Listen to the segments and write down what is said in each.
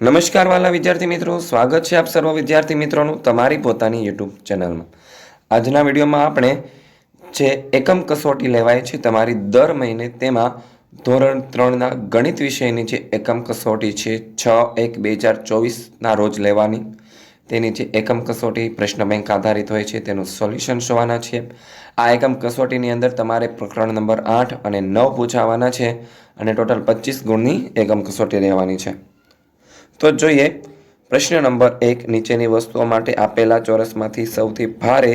નમસ્કાર વાલા વિદ્યાર્થી મિત્રો, સ્વાગત છે આપ સર્વ વિદ્યાર્થી મિત્રોનું તમારી પોતાની યુટ્યુબ ચેનલમાં. આજના વિડીયોમાં આપણે જે એકમ કસોટી લેવાય છે તમારી દર મહિને તેમાં ધોરણ ત્રણના ગણિત વિષયની જે એકમ કસોટી છે, છ, એક, બે હજાર ચોવીસના રોજ લેવાની. તેની જે એકમ કસોટી પ્રશ્ન બેંક આધારિત હોય છે, તેનું સોલ્યુશન જોવાના છે. આ એકમ કસોટીની અંદર તમારે પ્રકરણ નંબર આઠ અને નવ પૂછાવાના છે અને ટોટલ પચીસ ગુણની એકમ કસોટી લેવાની છે. તો જોઈએ. પ્રશ્ન નંબર એક, નીચેની વસ્તુઓ માટે આપેલા ચોરસમાંથી સૌથી ભારે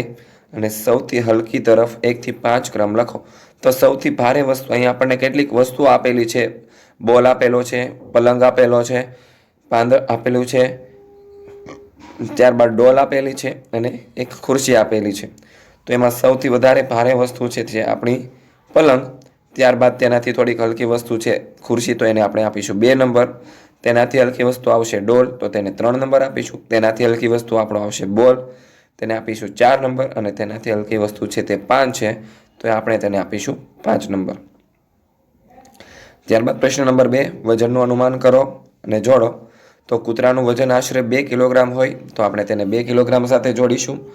અને સૌથી હલકી તરફ એકથી પાંચ ક્રમ લખો. તો સૌથી ભારે વસ્તુ અહીં આપણને કેટલીક વસ્તુઓ આપેલી છે. બોલ આપેલો છે, પલંગ આપેલો છે પાંદર આપેલું છે, ત્યારબાદ ડોલ આપેલી છે અને એક ખુરશી આપેલી છે. તો એમાં સૌથી વધારે ભારે વસ્તુ છે જે આપણી પલંગ. ત્યારબાદ તેનાથી થોડીક હલકી વસ્તુ છે ખુરશી, તો એને આપણે આપીશું. બે નંબર તેનાથી હલકી વસ્તુ આવશે ડોલ, તો તેને ત્રણ નંબર આપીશું. તેનાથી હલકી વસ્તુ આપણો આવશે બોલ. તેને આપીશું ચાર નંબર અને તેનાથી હલકી વસ્તુ છે તે પાંચ છે. તો આપણે તેને આપીશું પાંચ નંબર. ત્યારબાદ પ્રશ્ન નંબર બે, વજનનું અનુમાન કરો અને જોડો. તો કૂતરાનું વજન આશરે બે કિલોગ્રામ હોય, તો આપણે તેને બે કિલોગ્રામ સાથે જોડીશું.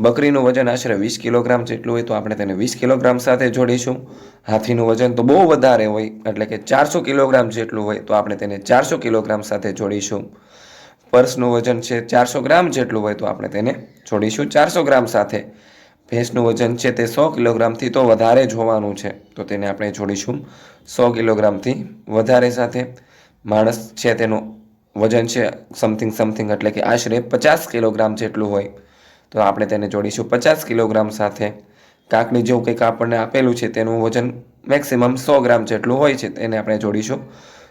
બકરીનું વજન આશરે વીસ કિલોગ્રામ જેટલું હોય તો આપણે તેને વીસ કિલોગ્રામ સાથે જોડીશું. હાથીનું વજન તો બહુ વધારે હોય, એટલે કે ચારસો કિલોગ્રામ જેટલું હોય તો આપણે તેને ચારસો કિલોગ્રામ સાથે જોડીશું. પર્સનું વજન છે ચારસો ગ્રામ જેટલું હોય તો આપણે તેને જોડીશું ચારસો ગ્રામ સાથે. ભેંસનું વજન છે તે સો કિલોગ્રામથી તો વધારે જ હોવાનું છે, તો તેને આપણે જોડીશું સો કિલોગ્રામથી વધારે સાથે. માણસ છે તેનું વજન છે સમથિંગ સમથિંગ એટલે કે આશરે પચાસ કિલોગ્રામ જેટલું હોય. તો આપણે તેને જોડીશું પચાસ કિલોગ્રામ સાથે. કાકડી જેવું કંઈક આપણને આપેલું છે તેનું વજન મેક્સિમમ સો ગ્રામ જેટલું હોય છે તેને આપણે જોડીશું.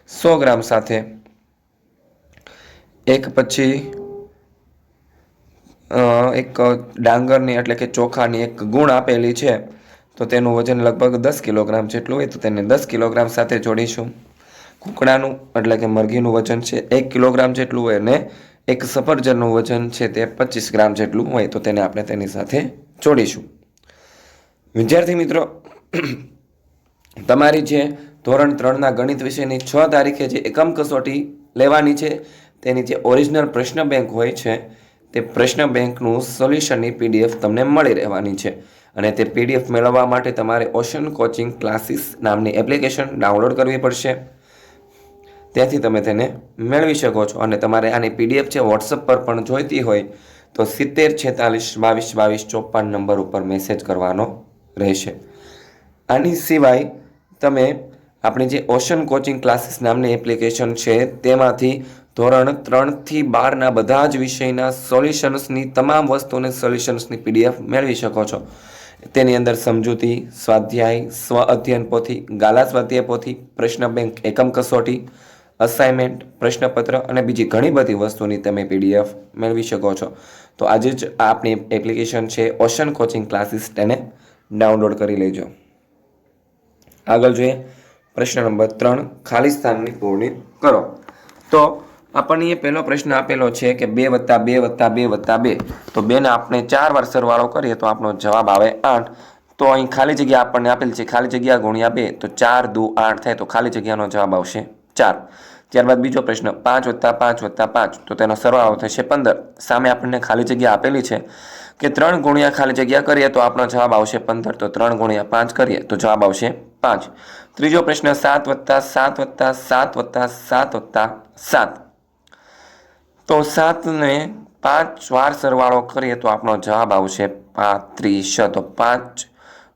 સો ગ્રામ સાથે એક પછી એક ડાંગરની એટલે કે ચોખાની એક ગુણ આપેલી છે, તો તેનું વજન લગભગ દસ કિલોગ્રામ જેટલું હોય તો તેને દસ કિલોગ્રામ સાથે જોડીશું. કુકડાનું એટલે કે મરઘીનું વજન છે એક કિલોગ્રામ જેટલું હોય અને એક સફરજનનું વજન છે તે પચીસ ગ્રામ જેટલું હોય તો તેને આપણે તેની સાથે જોડીશું. વિદ્યાર્થી મિત્રો, તમારી જે ધોરણ ત્રણના ગણિત વિષયની છ તારીખે જે એકમ કસોટી લેવાની છે, તેની જે ઓરિજિનલ પ્રશ્ન બેંક હોય છે, તે પ્રશ્ન બેંકનું સોલ્યુશનની પીડીએફ તમને મળી રહેવાની છે. અને તે પીડીએફ મેળવવા માટે તમારે ઓશન કોચિંગ ક્લાસીસ નામની એપ્લિકેશન ડાઉનલોડ કરવી પડશે. ત્યાંથી તમે તેને મેળવી શકો છો. અને તમારે આની પીડીએફ છે વોટ્સઅપ પર પણ જોઈતી હોય તો સિત્તેર છેતાલીસ બાવીસ બાવીસ ચોપન નંબર ઉપર મેસેજ કરવાનો રહેશે. આની સિવાય તમે આપણી જે ઓશન કોચિંગ ક્લાસીસ નામની એપ્લિકેશન છે તેમાંથી ધોરણ ત્રણથી બારના બધા જ વિષયના સોલ્યુશન્સની તમામ વસ્તુને સોલ્યુશન્સની પીડીએફ મેળવી શકો છો. તેની અંદર સમજૂતી, સ્વાધ્યાય, સ્વ અધ્યયન પોથી, ગાલા સ્વાધ્યાય પોથી, પ્રશ્ન બેંક એકમ કસોટી અસાઇનમેન્ટ, પ્રશ્નપત્ર અને બીજી ઘણી બધી વસ્તુની તમે પીડીએફ મેળવી શકો છો. તો આજે જ આપની એપ્લિકેશન છે ઓશન કોચિંગ ક્લાસીસ, તેને ડાઉનલોડ કરી લેજો. આગળ જોઈએ પ્રશ્ન નંબર ત્રણ, ખાલી સ્થાનની પૂર્ણી કરો. તો આપણને પહેલો પ્રશ્ન આપેલો છે કે બે વત્તા બે વત્તા બે વત્તા બે. તો બેને આપણે ચાર વાર સરવાળો કરીએ તો આપણો જવાબ આવે આઠ. તો અહીં ખાલી જગ્યા આપણને આપેલ છે, ખાલી જગ્યા ગુણ્યા બે. તો ચાર દુ આઠ થાય તો ખાલી જગ્યાનો જવાબ આવશે ચાર. ત્યારબાદ બીજો પ્રશ્ન, પાંચ વત્તા પાંચ વત્તા પાંચ, તો તેનો સરવાળો થશે પંદર. સામે આપણને ખાલી જગ્યા આપેલી છે કે ત્રણ ગુણ્યા ખાલી જગ્યા કરીએ તો આપણો જવાબ આવશે પંદર, તો ત્રણ ગુણ્યા પાંચ કરીએ તો જવાબ આવશે પાંચ. ત્રીજો પ્રશ્ન, સાત વત્તા સાત વત્તા સાત વત્તા સાત વત્તા સાત. તો સાતને પાંચ વાર સરવાળો કરીએ તો આપણો જવાબ આવશે પાંત્રીસ. તો પાંચ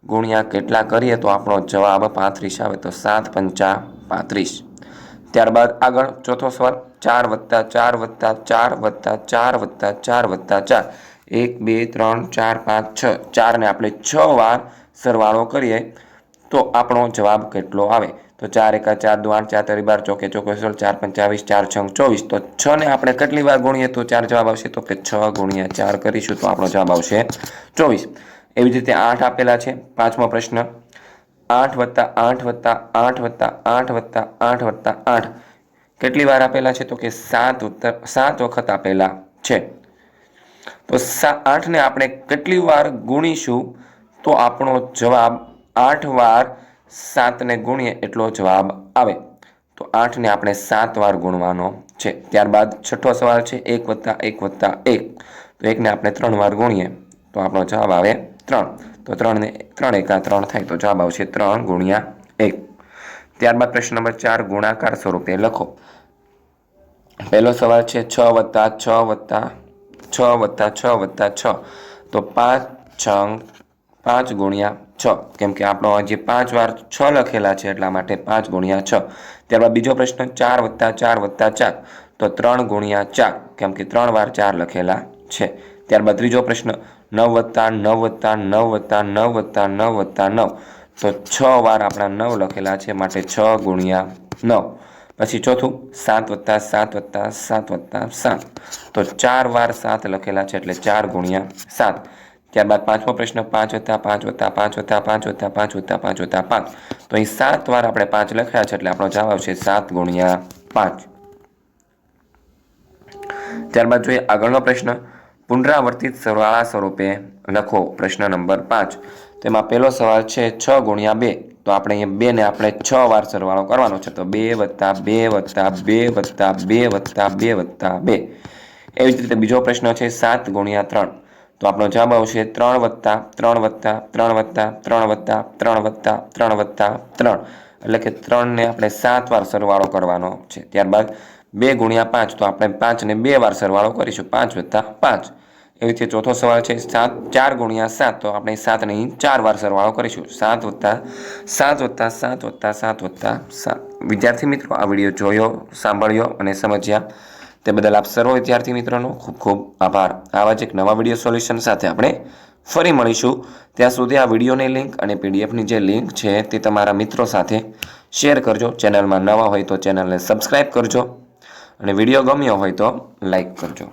ગુણ્યા કેટલા કરીએ તો આપણો જવાબ પાંત્રીસ આવે તો સાત પંચા પાંત્રીસ. ત્યારબાદ આગળ ચોથો સવાલ, ચાર વત્તા ચાર વત્તા ચાર વત્તા ચાર વત્તા ચાર વત્તા ચાર. એક, બે, ત્રણ, ચાર, પાંચ, છ. ચારને આપણે છ વાર સરવાળો કરીએ તો આપણો જવાબ કેટલો આવે? તો ચાર એકા ચાર દ્વાર ચાર તરી બાર ચોકે ચોકે સોળ, ચાર પંચાવીસ, ચાર છ, ચોવીસ. તો છ ને આપણે કેટલી વાર ગુણીએ તો ચાર જવાબ આવશે? તો કે છ ગુણ્યા ચાર કરીશું તો આપણો જવાબ આવશે ચોવીસ. એવી જ રીતે આઠ આપેલા છે. પાંચમો પ્રશ્ન આઠ વત્તા આઠ વત્તા આઠ વત્તા આઠ વત્તા આઠ વત્તા આઠ. કેટલી વાર આપેલા છે તો કે સાત ઉત્તર સાત વખત આપેલા છે. તો આઠને આપણે કેટલી વાર ગુણીશું તો આપણો જવાબ આઠ વાર સાતને ગુણીએ એટલો જવાબ આવે. તો આઠને આપણે સાત વાર ગુણવાનો છે. ત્યારબાદ છઠ્ઠો સવાલ છે, એક વત્તા એક વત્તા એક. તો એકને આપણે ત્રણ વાર ગુણીએ તો આપણો જવાબ આવે ત્રણ. તો ત્રણને, ત્રણ એકા ત્રણ થાય તો જવાબ આવશે ત્રણ ગુણ્યા એક. ત્યારબાદ પ્રશ્ન નંબર ચાર, ગુણાકાર સ્વરૂપે લખો. પહેલો સવાલ છે છ વત્તા છ વત્તા છ વત્તા છ વત્તા છ. તો પાંચ છ પાંચ ગુણ્યા છ. કેમ કે આપણો જે પાંચ વાર છ લખેલા છે એટલા માટે પાંચ ગુણ્યા છ. ત્યારબાદ બીજો પ્રશ્ન ચાર વત્તા ચાર વત્તા ચાર. તો ત્રણ ગુણ્યા ચાર. કેમ કે ત્રણ વાર ચાર લખેલા છે. ત્યારબાદ ત્રીજો પ્રશ્ન નવ વત્તા નવ વત્તા નવ વત્તા નવ વત્તા નવ વત્તા નવ. તો છ વાર આપણા નવ લખેલા છે, માટે છ ગુણ્યા નવ. પછી ચોથું, સાત વત્તા સાત વત્તા સાત વત્તા સાત. તો ચાર વાર સાત લખેલા છે, એટલે ચાર ગુણ્યા સાત. ત્યારબાદ પાંચમો પ્રશ્ન, પાંચ વત્તા પાંચ વત્તા પાંચ વત્તા પાંચ વત્તા પાંચ વત્તા પાંચ વત્તા પાંચ. તો અહીં સાત વાર આપણે પાંચ લખ્યા છે, એટલે આપણો જવાબ આવશે સાત ગુણ્યા પાંચ. ત્યારબાદ જોઈએ આગળનો પ્રશ્ન. પુનરાવર્તિત સરવાળા સ્વરૂપે લખો પ્રશ્ન નંબર પાંચ. તેમાં પહેલો સવાલ છે છ ગુણ્યા બે. તો આપણે અહીંયા બેને આપણે છ વાર સરવાળો કરવાનો છે. તો બે વત્તા બે વત્તા બે વત્તા બે વત્તા બે વત્તા બે. એવી જ રીતે બીજો પ્રશ્ન છે સાત ગુણ્યા ત્રણ. તો આપણો જવાબ આવશે ત્રણ વત્તા ત્રણ વત્તા ત્રણ વત્તા ત્રણ વત્તા ત્રણ વત્તા ત્રણ વત્તા ત્રણ. એટલે કે ત્રણને આપણે સાત વાર સરવાળો કરવાનો છે. ત્યારબાદ બે ગુણ્યા પાંચ, તો આપણે પાંચને બે વાર સરવાળો કરીશું. પાંચ વત્તા પાંચ. એવી રીતે ચોથો સવાલ છે, સાત, ચાર ગુણ્યા સાત, તો આપણે સાતને ચાર વાર સરવાળો કરીશું. સાત વત્તા સાત વત્તા સાત વત્તા સાત વત્તા સાત. વિદ્યાર્થી મિત્રો, આ વીડિયો જોયો, સાંભળ્યો અને સમજ્યા તે બદલ આપ સર્વ વિદ્યાર્થી મિત્રોનો ખૂબ ખૂબ આભાર. આવા જ એક નવા વીડિયો સોલ્યુશન સાથે આપણે ફરી મળીશું. ત્યાં સુધી આ વિડીયોની લિંક અને પીડીએફની જે લિંક છે તે તમારા મિત્રો સાથે શેર કરજો. ચેનલમાં નવા હોય તો ચેનલને સબસ્ક્રાઈબ કરજો. અને વીડિયો ગમ્યો હોય તો લાઈક કરજો.